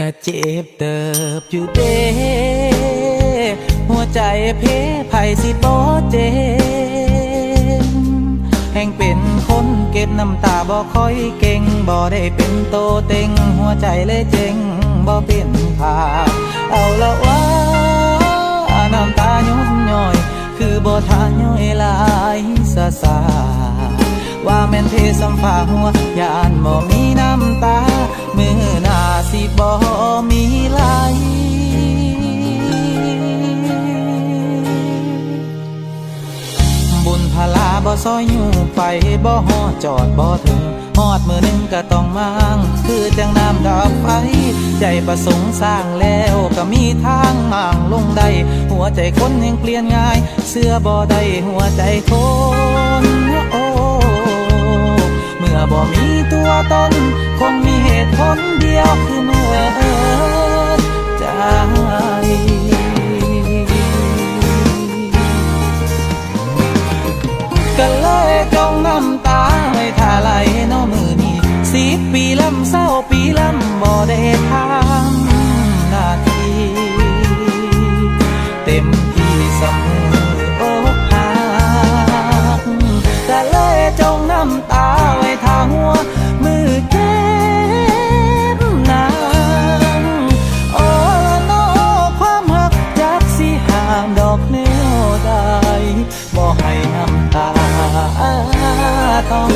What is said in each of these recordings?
กะเจ็บเติบอยู่เด้หัวใจเพไผสิบ่เจ็บแห่งเป็นคนเก็บน้ำตาบ่ค่อยเก่งบ่ได้เป็นโตเต็ง หัวใจเลยเจ๊งบ่เป็นผาเอาละว่าน้ำตาย้อนย่อย คือบ่ทานย่อยลายซาซาว่าแม่นเทสัมฝาหัวยานบ่มีน้ำตามือน สิบ่มีไหลบุญพลาบ่ซอยอยู่ไปบ่ฮอจอดบ่ถึงฮอดมือหนึ่งก็ต้องมางคือจังน้ำดับไฟ ใจประสงค์สร้างแล้วก็มีทางห่างลงได้หัวใจคนยังเปลี่ยนง่าย เสื้อบ่ได้หัวใจคน ศร้าปีลำบ่ได้ทำหน้าที่เต็มที่เสมออกหักก็เลยจงน้ำตาไว้ทาหัว มือเก็บนางโอ้ละโนอความหักจักสิหามดอกแนวใดบ่ให้น้ำตาต้อง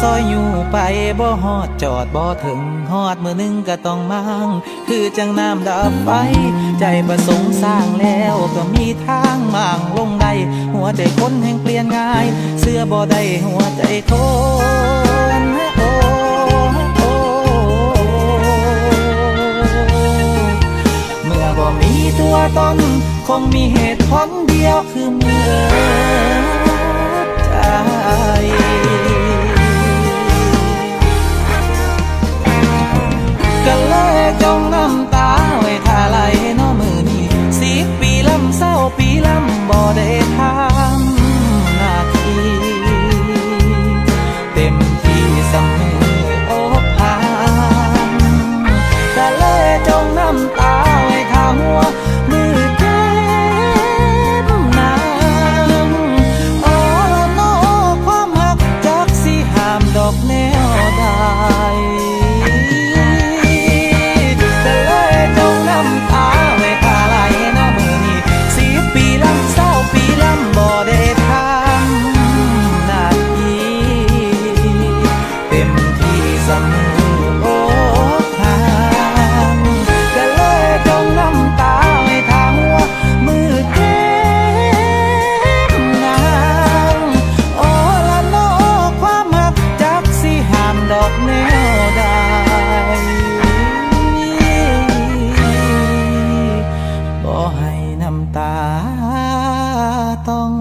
ซอยอยู่ไปบ่ฮอดจอดบ่ถึงฮอดมือนึงก็ต้องมั่งคือจังน้ำดับไฟ ใจประสงค์สร้างแล้วก็มีทางมั่งลงได้ หัวใจคนแห่งเปลี่ยนง่าย เสื้อบ่ได้หัวใจคนโอ้โอ้เมื่อบ่มีตัวตนคงมีเหตุผลเดียวคือเมื่อ ลำตาต้อง